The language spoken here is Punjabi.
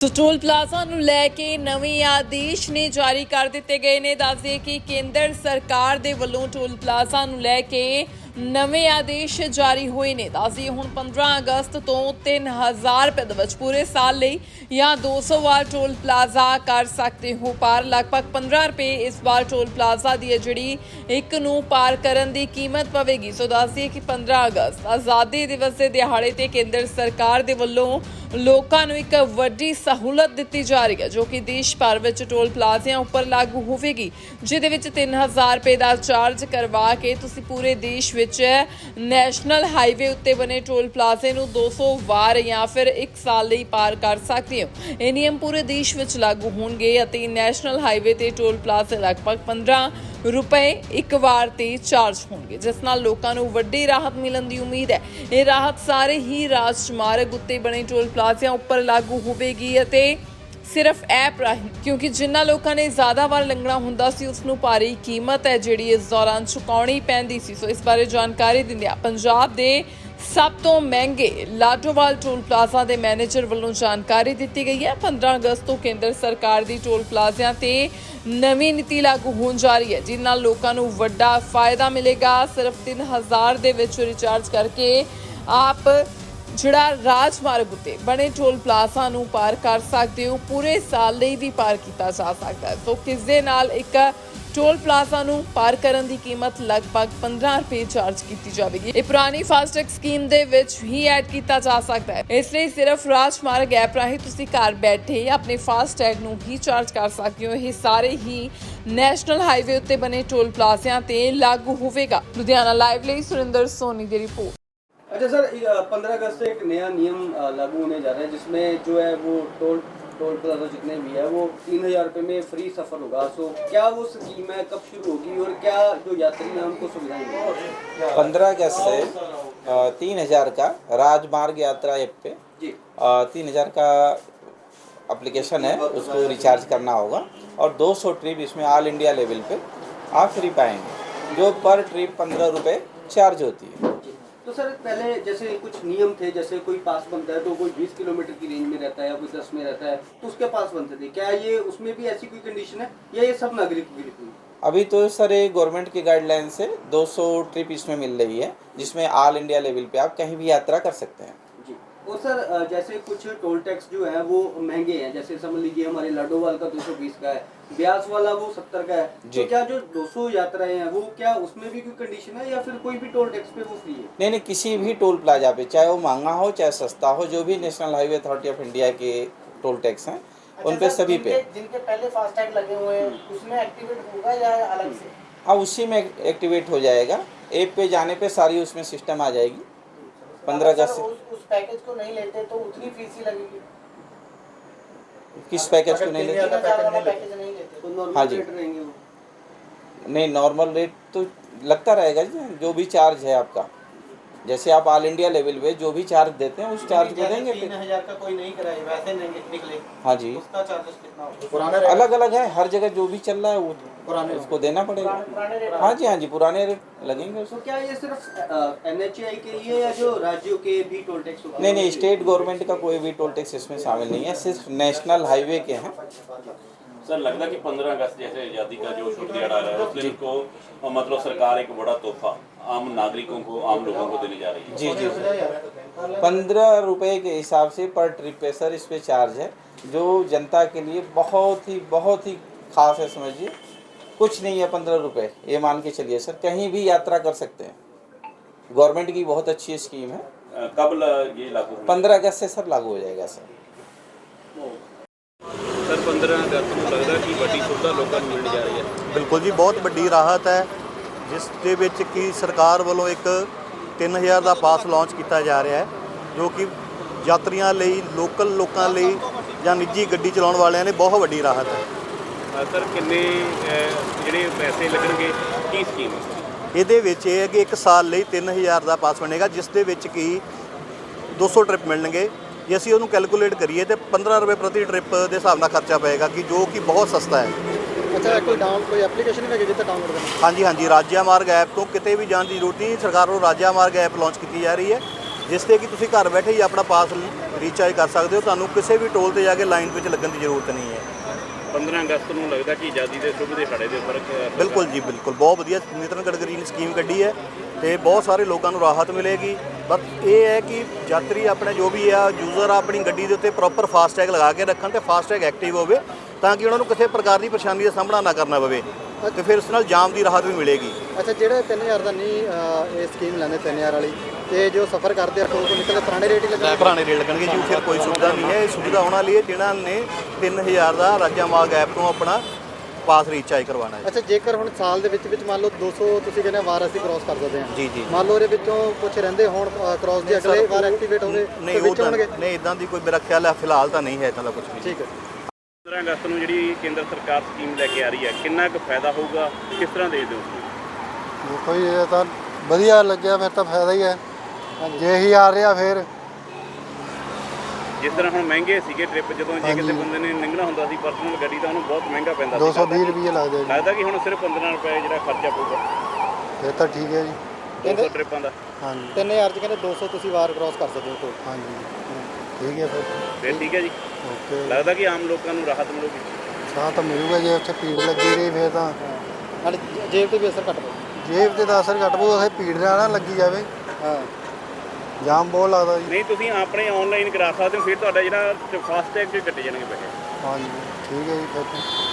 ਸੋ ਟੋਲ ਪਲਾਜ਼ਾ ਨੂੰ ਲੈ ਕੇ ਨਵੇਂ ਆਦੇਸ਼ ਨੇ ਜਾਰੀ ਕਰ ਦਿੱਤੇ ਗਏ ਨੇ। ਦੱਸਦੇ ਕਿ ਕੇਂਦਰ ਸਰਕਾਰ ਦੇ ਵੱਲੋਂ ਟੋਲ ਪਲਾਜ਼ਾ ਨੂੰ ਲੈ ਕੇ ਨਵੇਂ ਆਦੇਸ਼ ਜਾਰੀ ਹੋਏ ਨੇ। ਦੱਸਦੇ ਹੁਣ 15 ਅਗਸਤ ਤੋਂ 3000 ਰੁਪਏ ਦੇ ਵਿੱਚ ਪੂਰੇ ਸਾਲ ਲਈ ਜਾਂ 200 ਵਾਰ ਟੋਲ ਪਲਾਜ਼ਾ ਕਰ ਸਕਦੇ ਹੋ। ਪਾਰ ਲਗਭਗ 15 ਰੁਪਏ ਇਸ ਵਾਰ ਟੋਲ ਪਲਾਜ਼ਾ ਦੀ ਹੈ, ਜਿਹੜੀ ਇੱਕ ਨੂੰ ਪਾਰ ਕਰਨ ਦੀ ਕੀਮਤ ਪਵੇਗੀ। ਸੋ ਦੱਸਦੀ ਕਿ 15 ਅਗਸਤ ਆਜ਼ਾਦੀ ਦਿਵਸ ਦੇ ਦਿਹਾੜੇ ਤੇ ਕੇਂਦਰ ਸਰਕਾਰ ਦੇ ਵੱਲੋਂ ਲੋਕਾਂ ਨੂੰ ਇੱਕ ਵੱਡੀ ਸਹੂਲਤ ਦਿੱਤੀ ਜਾ ਰਹੀ ਹੈ, ਜੋ ਕਿ ਦੇਸ਼ ਭਰ ਵਿੱਚ ਟੋਲ ਪਲਾਜ਼ਿਆਂ ਉੱਪਰ ਲਾਗੂ ਹੋਵੇਗੀ, ਜਿਹਦੇ ਵਿੱਚ 3000 ਰੁਪਏ ਦਾ ਚਾਰਜ ਕਰਵਾ ਕੇ ਤੁਸੀਂ ਪੂਰੇ ਦੇਸ਼ ਵਿੱਚ ਨੈਸ਼ਨਲ ਹਾਈਵੇ ਉੱਤੇ ਬਣੇ ਟੋਲ ਪਲਾਜ਼ੇ ਨੂੰ 200 ਵਾਰ ਜਾਂ ਫਿਰ 1 ਸਾਲ ਲਈ ਪਾਰ ਕਰ ਸਕਦੇ ਹੋ। ਇਹ ਨਿਯਮ ਪੂਰੇ ਦੇਸ਼ ਵਿੱਚ ਲਾਗੂ ਹੋਣਗੇ ਅਤੇ ਨੈਸ਼ਨਲ ਹਾਈਵੇ ਤੇ ਟੋਲ ਪਲਾਜ਼ੇ ਲਗਭਗ 15 ਰੁਪਏ ਇੱਕ ਵਾਰ ਤੇ ਚਾਰਜ ਹੋਣਗੇ। ਜਿਸ ਨਾਲ ਲੋਕਾਂ ਨੂੰ ਵੱਡੀ ਰਾਹਤ ਮਿਲਣ ਦੀ ਉਮੀਦ ਹੈ। ਇਹ ਰਾਹਤ ਸਾਰੇ ਹੀ ਰਾਜ ਮਾਰਗ ਉੱਤੇ ਬਣੇ ਟੋਲ ਪਲਾਜ਼ਿਆਂ ਉੱਪਰ ਲਾਗੂ ਹੋਵੇਗੀ ਅਤੇ ਸਿਰਫ ਐਪ ਰਾਹੀਂ, ਕਿਉਂਕਿ ਜਿਨ੍ਹਾਂ ਲੋਕਾਂ ਨੇ ਜ਼ਿਆਦਾ ਵਾਰ ਲੰਘਣਾ ਹੁੰਦਾ ਸੀ ਉਸ ਨੂੰ ਭਾਰੀ ਕੀਮਤ ਹੈ ਜਿਹੜੀ ਇਸ ਦੌਰਾਨ ਚੁਕਾਉਣੀ ਪੈਂਦੀ ਸੀ। ਸੋ ਇਸ ਬਾਰੇ ਜਾਣਕਾਰੀ ਦਿੰਦਿਆਂ ਪੰਜਾਬ ਦੇ ਸਭ ਤੋਂ ਮਹਿੰਗੇ ਲਾਡੋਵਾਲ ਟੋਲ ਪਲਾਜ਼ਾ ਦੇ ਮੈਨੇਜਰ ਵੱਲੋਂ ਜਾਣਕਾਰੀ ਦਿੱਤੀ ਗਈ ਹੈ। 15 ਅਗਸਤ ਤੋਂ ਕੇਂਦਰ ਸਰਕਾਰ ਦੀ ਟੋਲ ਪਲਾਜ਼ਿਆਂ ਤੇ ਨਵੀਂ ਨੀਤੀ ਲਾਗੂ ਹੋਣ ਜਾ ਰਹੀ ਹੈ ਜਿਸ ਨਾਲ ਲੋਕਾਂ ਨੂੰ ਵੱਡਾ ਫਾਇਦਾ ਮਿਲੇਗਾ। ਸਿਰਫ 3000 ਦੇ ਵਿੱਚ ਰਿਚਾਰਜ ਕਰਕੇ ਆਪ ਜਿਹੜਾ ਰਾਜਮਾਰਗ ਉਤੇ ਬਣੇ ਟੋਲ ਪਲਾਜ਼ਾ ਨੂੰ ਪਾਰ ਕਰ ਸਕਦੇ ਹੋ, ਪੂਰੇ ਸਾਲ ਲਈ ਵੀ ਪਾਰ ਕੀਤਾ ਜਾ ਸਕਦਾ ਹੈ। ਸੋ ਕਿਸ ਦੇ ਨਾਲ ਇੱਕ ਟੋਲ ਪਲਾਜ਼ਾ ਨੂੰ ਪਾਰ ਕਰਨ ਦੀ ਕੀਮਤ ਲਗਭਗ 15 ਰੁਪਏ ਚਾਰਜ ਕੀਤੀ ਜਾਵੇਗੀ। ਇਹ ਪੁਰਾਣੀ ਫਾਸਟੈਗ ਸਕੀਮ ਦੇ ਵਿੱਚ ਹੀ ਐਡ ਕੀਤਾ ਜਾ ਸਕਦਾ ਹੈ। ਇਸ ਲਈ ਸਿਰਫ ਰਾਜਮਾਰਗ ਐਪ ਰਾਹੀਂ ਤੁਸੀਂ ਘਰ ਬੈਠੇ ਆਪਣੇ ਫਾਸਟੈਗ ਨੂੰ ਹੀ ਚਾਰਜ ਕਰ ਸਕਦੇ ਹੋ। ਇਹ ਸਾਰੇ ਹੀ ਨੈਸ਼ਨਲ ਹਾਈਵੇ ਉੱਤੇ ਬਣੇ ਟੋਲ ਪਲਾਜ਼ਿਆਂ ਤੇ ਲਾਗੂ ਹੋਵੇਗਾ। ਲੁਧਿਆਣਾ ਲਾਈਵ ਲਈ ਸੁਰਿੰਦਰ ਸੋਨੀ ਦੀ ਰਿਪੋਰਟ। अच्छा सर पंद्रह अगस्त से एक नया नियम लागू होने जा रहा है जिसमें जो है वो टोल टोल प्लाजा जितने भी है वो तीन हज़ार रुपये में फ्री सफ़र होगा। सो क्या वो स्कीम है कब शुरू होगी और क्या जो यात्री हैं उनको सुविधाएँ पंद्रह अगस्त से तीन हज़ार का राजमार्ग यात्रा ऐप पे तीन हज़ार का एप्लीकेशन है उसको रिचार्ज करना होगा। और 200 ट्रिप इसमें ऑल इंडिया लेवल पे आप फ्री पाएँगे जो पर ट्रिप पंद्रह रुपये चार्ज होती है। तो सर, पहले जैसे कुछ नियम थे, जैसे कोई पास बनता है तो कोई 20 किलोमीटर की रेंज में रहता है या कोई 10 में रहता है तो उसके पास बनते थे। क्या ये उसमें भी ऐसी कोई कंडीशन है या ये सब नागरिकों के लिए अभी तो सर, ये गवर्नमेंट की गाइडलाइन से 200 ट्रिप इसमें मिल रही है, जिसमें ऑल इंडिया लेवल पे आप कहीं भी यात्रा कर सकते हैं। और सर जैसे कुछ टोल टैक्स जो है वो महँगे हैं। जैसे समझ लीजिए हमारे लाडोवाल का 220 का है ब्यास वाला वो 70 का है। तो क्या जो 200 यात्राएँ हैं वो क्या उसमें भी कोई कंडीशन है या फिर कोई भी टोल टैक्स पे वो फ्री है? नहीं नहीं किसी भी टोल प्लाजा पे चाहे वो महँगा हो चाहे सस्ता हो जो भी National Highway Authority of India के टोल टैक्स हैं उन पे अच्छा, सभी पे। जिनके- पहले फास्टैग लगे हुए हैं उसमें एक्टिवेट होगा या अलग से? अब उसी में एक्टिवेट हो जाएगा। ऐप पे जाने पे सारी उसमें सिस्टम आ जाएगी। पंद्रह अगर अगस्त पैकेज को नहीं लेते तो उतनी फ़ीस ही लगेगी। किस पैकेज को नहीं लेते? हज़ार वाला पैकेज नहीं लेते। तो नॉर्मल हाँ जी। रेट रहेंगे वो। नहीं नॉर्मल रेट तो लगता रहेगा जी जो भी चार्ज है आपका। जैसे आप ऑल इंडिया लेवल पे जो भी चार्ज देते हैं उस चार्ज को देंगे। तीन फिर हज़ार का कोई नहीं कराए वैसे नहीं निकले। हाँ जी। उसका चार्जेस कितना होगा? अलग अलग है हर जगह जो भी चल रहा है वो पुराने उसको देना पड़ेगा। हाँ जी हाँ जी पुराने रेट लगेंगे उसको। तो क्या ये सिर्फ़ एन के लिए या जो राज्यों के भी टोल टैक्स नहीं नहीं स्टेट गवर्नमेंट का कोई भी टोल टैक्स इसमें शामिल नहीं है सिर्फ़ नेशनल हाईवे के हैं। सर लगता कि 15 अगस्त जैसे आज़ादी का जो शुभ दिहाड़ा है उस दिन को मतलब सरकार एक बड़ा तोहफा। आम नागरिकों को आम लोगों को देने जा रही है जी जी पंद्रह रुपए के हिसाब से पर ट्रिप पे सर इस पे चार्ज है जो जनता के लिए बहुत ही बहुत ही खास है समझिए कुछ नहीं है पंद्रह रुपए ये मान के चलिए सर कहीं भी यात्रा कर सकते हैं गवर्नमेंट की बहुत अच्छी स्कीम है अ, कब ल- ये लागू होगी? पंद्रह अगस्त से सर लागू हो जाएगा सर ਸਰ 15 ਅਗਸਤ ਨੂੰ ਲੱਗਦਾ ਕਿ ਵੱਡੀ ਸੁਵਿਧਾ ਲੋਕਾਂ ਨੂੰ ਮਿਲਣ ਜਾ ਰਹੀ ਹੈ ਬਿਲਕੁਲ ਜੀ ਬਹੁਤ ਵੱਡੀ ਰਾਹਤ ਹੈ ਜਿਸ ਦੇ ਵਿੱਚ ਕੀ ਸਰਕਾਰ ਵੱਲੋਂ ਇੱਕ 3000 ਦਾ ਪਾਸ ਲਾਂਚ ਕੀਤਾ ਜਾ ਰਿਹਾ ਹੈ ਜੋ ਕਿ ਯਾਤਰੀਆਂ ਲਈ ਲੋਕਲ ਲੋਕਾਂ ਲਈ ਜਾਂ ਨਿੱਜੀ ਗੱਡੀ ਚਲਾਉਣ ਵਾਲਿਆਂ ਲਈ ਬਹੁਤ ਵੱਡੀ ਰਾਹਤ ਹੈ। ਸਰ ਕਿੰਨੇ ਜਿਹੜੇ ਪੈਸੇ ਲੱਗਣਗੇ ਕੀ ਸਕੀਮ ਹੈ? ਇਹਦੇ ਵਿੱਚ ਇਹ ਹੈ ਕਿ ਇੱਕ ਸਾਲ ਲਈ 3000 ਦਾ ਪਾਸ ਬਣੇਗਾ ਜਿਸ ਦੇ ਵਿੱਚ ਕੀ 200 ਟ੍ਰਿਪ ਮਿਲਣਗੇ। ਜੇ ਅਸੀਂ ਉਹਨੂੰ ਕੈਲਕੂਲੇਟ ਕਰੀਏ ਤੇ 15 ਰੁਪਏ ਪ੍ਰਤੀ ਟ੍ਰਿਪ ਦੇ ਹਿਸਾਬ ਨਾਲ ਖਰਚਾ ਪਏਗਾ ਕਿ ਜੋ ਕਿ ਬਹੁਤ ਸਸਤਾ ਹੈ। ਅੱਛਾ ਕੋਈ ਡਾਊਨ ਕੋਈ ਐਪਲੀਕੇਸ਼ਨ ਨਹੀਂ ਹੈਗੀ ਜਿੱਥੇ ਡਾਊਨਲੋਡ ਕਰਨਾ। ਹਾਂਜੀ ਹਾਂਜੀ ਰਾਜਿਆ ਮਾਰਗ ਐਪ ਤੋਂ ਕਿਤੇ ਵੀ ਜਾਣ ਦੀ ਜ਼ਰੂਰਤ ਨਹੀਂ। ਸਰਕਾਰ ਵੱਲੋਂ ਰਾਜਿਆ ਮਾਰਗ ਐਪ ਲਾਂਚ ਕੀਤੀ ਜਾ ਰਹੀ ਹੈ ਜਿਸ ਤੇ ਕਿ ਤੁਸੀਂ ਘਰ ਬੈਠੇ ਹੀ ਆਪਣਾ ਪਾਸ ਰੀਚਾਰਜ ਕਰ ਸਕਦੇ ਹੋ। ਤੁਹਾਨੂੰ ਕਿਸੇ ਵੀ ਟੋਲ ਤੇ ਜਾ ਕੇ ਲਾਈਨ ਵਿੱਚ ਲੱਗਣ ਦੀ ਜ਼ਰੂਰਤ ਨਹੀਂ ਹੈ। 15 ਅਗਸਤ ਨੂੰ ਲੱਗਦਾ ਕਿ ਆਜ਼ਾਦੀ ਦੇ ਸੁਭ ਦੇ ਖੜੇ ਦੇ ਉੱਪਰ ਬਿਲਕੁਲ ਜੀ ਬਿਲਕੁਲ। ਬਹੁਤ ਵਧੀਆ ਨਿਤਨ ਗਡਕਰੀ ਨੇ ਸਕੀਮ ਕੱਢੀ ਹੈ ਤੇ ਬਹੁਤ ਸਾਰੇ ਲੋਕਾਂ ਨੂੰ ਰਾਹਤ ਮਿਲੇਗੀ। ਪਰ ਇਹ ਹੈ ਕਿ ਯਾਤਰੀ ਆਪਣੇ ਜੋ ਵੀ ਆ ਯੂਜ਼ਰ ਆਪਣੀ ਗੱਡੀ ਦੇ ਉੱਤੇ ਪ੍ਰੋਪਰ ਫਾਸਟੈਗ ਲਗਾ ਕੇ ਰੱਖਣ ਤੇ ਫਾਸਟੈਗ ਐਕਟਿਵ ਹੋਵੇ। ਤਾਂ ਕਿ ਉਹਨਾਂ ਨੂੰ ਕਿਸੇ ਪ੍ਰਕਾਰ ਦੀ ਪਰੇਸ਼ਾਨੀ ਦਾ ਸਾਹਮਣਾ ਨਾ ਕਰਨਾ ਪਵੇ ਤੇ ਫਿਰ ਇਸ ਨਾਲ ਜਾਮ ਦੀ ਰਾਹਤ ਵੀ ਮਿਲੇਗੀ। ਅੱਛਾ ਜਿਹੜੇ 3000 ਦਾ ਨਹੀਂ ਇਹ ਸਕੀਮ ਲੈਂਦੇ 3000 ਵਾਲੀ ਤੇ ਜੋ ਸਫ਼ਰ ਕਰਦੇ ਆ ਟੋਲ ਤੋਂ ਨਿਕਲਦੇ ਪੁਰਾਣੇ ਰੇਟ ਹੀ ਲੱਗਣਗੇ? ਪੁਰਾਣੇ ਰੇਟ ਲੱਗਣਗੇ ਜੀ ਫਿਰ ਕੋਈ ਸੁਵਿਧਾ ਨਹੀਂ ਹੈ। ਇਹ ਸੁਵਿਧਾ ਉਹਨਾਂ ਲਈ ਜਿਨ੍ਹਾਂ ਨੇ 3000 ਦਾ ਰਾਜਾਮਾਗ ਐਪ ਤੋਂ ਆਪਣਾ ਪਾਸ ਰੀਚਾਰਜ ਕਰਵਾਉਣਾ ਹੈ। ਅੱਛਾ ਜੇਕਰ ਹੁਣ ਸਾਲ ਦੇ ਵਿੱਚ ਵਿੱਚ ਮੰਨ ਲਓ 200 ਤੁਸੀਂ ਕਹਿੰਦੇ ਵਾਰ ਅਸੀਂ ਕ੍ਰਾਸ ਕਰ ਸਕਦੇ ਹਾਂ। ਜੀ ਜੀ। ਮੰਨ ਲਓ ਇਹਦੇ ਵਿੱਚੋਂ ਕੁਝ ਰਹਿੰਦੇ ਹੋਣ ਕ੍ਰਾਸ ਦੇ ਅਗਲੇ ਵਾਰ ਐਕਟੀਵੇਟ ਹੋਵੇ ਨਹੀਂ ਉਹ ਨਹੀਂ ਇਦਾਂ ਦੀ ਕੋਈ ਮੇਰਾ ਖਿਆਲ ਹੈ ਫਿਲਹਾਲ ਤਾਂ ਨਹੀਂ ਹੈ ਇਦਾਂ ਦਾ ਕੁਝ ਵੀ। ਠੀਕ ਹੈ। 15 ਅਗਸਤ ਨੂੰ ਜਿਹੜੀ ਕੇਂਦਰ ਸਰਕਾਰ ਸਕੀਮ ਲੈ ਕੇ ਆ ਰਹੀ ਹੈ ਕਿੰਨਾ ਕੁ ਫਾਇਦਾ ਹੋਊਗਾ ਕਿਸ ਤਰ੍ਹਾਂ ਦੇ ਦਿਓ ਦੇਖੋ ਜੀ ਇਹ ਤਾਂ ਵਧੀਆ ਲੱਗਿਆ ਫਿਰ ਤਾਂ ਫਾਇਦਾ ਹੀ ਹੈ। ਜੇ ਹੀ ਆ ਰਿਹਾ ਫਿਰ ਜਿਸ ਤਰ੍ਹਾਂ ਹੁਣ ਮਹਿੰਗੇ ਸੀਗੇ ਟ੍ਰਿਪ ਜਦੋਂ ਜੇ ਕਿਸੇ ਬੰਦੇ ਨੇ ਲੰਘਣਾ ਹੁੰਦਾ ਸੀ ਪਰਸਨਲ ਗੱਡੀ ਤਾਂ ਉਹਨੂੰ ਬਹੁਤ ਮਹਿੰਗਾ ਪੈਂਦਾ ਸੀ। 220 ਰੁਪਏ ਲੱਗਦੇ ਜੀ। ਲੱਗਦਾ ਕਿ ਹੁਣ ਸਿਰਫ 15 ਰੁਪਏ ਜਿਹੜਾ ਖਰਚਾ ਪਊਗਾ। ਇਹ ਤਾਂ ਠੀਕ ਹੈ ਜੀ। 200 ਟ੍ਰਿਪਾਂ ਦਾ। ਹਾਂਜੀ। 3000 ਚ ਕਹਿੰਦੇ 200 ਤੁਸੀਂ ਵਾਰ ਕ੍ਰਾਸ ਕਰ ਸਕਦੇ ਹੋ ਹਾਂਜੀ। ਠੀਕ ਹੈ ਫਿਰ। ਫਿਰ ਠੀਕ ਹੈ ਜੀ। ਓਕੇ। ਲੱਗਦਾ ਕਿ ਆਮ ਲੋਕਾਂ ਨੂੰ ਰਾਹਤ ਮਿਲੂਗੀ। ਸਾਹ ਤਾਂ ਮਿਲੂਗਾ ਜੇ ਉੱਥੇ ਭੀੜ ਲੱਗੀ ਰਹੀ ਫਿਰ ਤਾਂ ਨਾਲੇ ਜੇਬ ਤੇ ਵੀ ਅਸਰ ਘੱਟ ਪਊ। ਜੇਬ ਤੇ ਤਾਂ ਅਸਰ ਘੱਟ ਪਊ ਉੱਥੇ ਭੀੜ ਨਾ ਨਾ ਲੱਗੀ ਜਾਵੇ। ਹਾਂ। ਜਾਮ ਬਹੁਤ ਲੱਗਦਾ ਜੀ। ਨਹੀਂ ਤੁਸੀਂ ਆਪਣੇ ਆਨਲਾਈਨ ਕਰਾ ਸਕਦੇ ਹੋ ਫਿਰ ਤੁਹਾਡਾ ਜਿਹੜਾ ਫਾਸਟੈਗ ਤੇ ਕੱਟੇ ਜਾਣਗੇ ਪੈਸੇ। ਹਾਂਜੀ ਠੀਕ ਹੈ ਜੀ ਫਿਰ ਤਾਂ।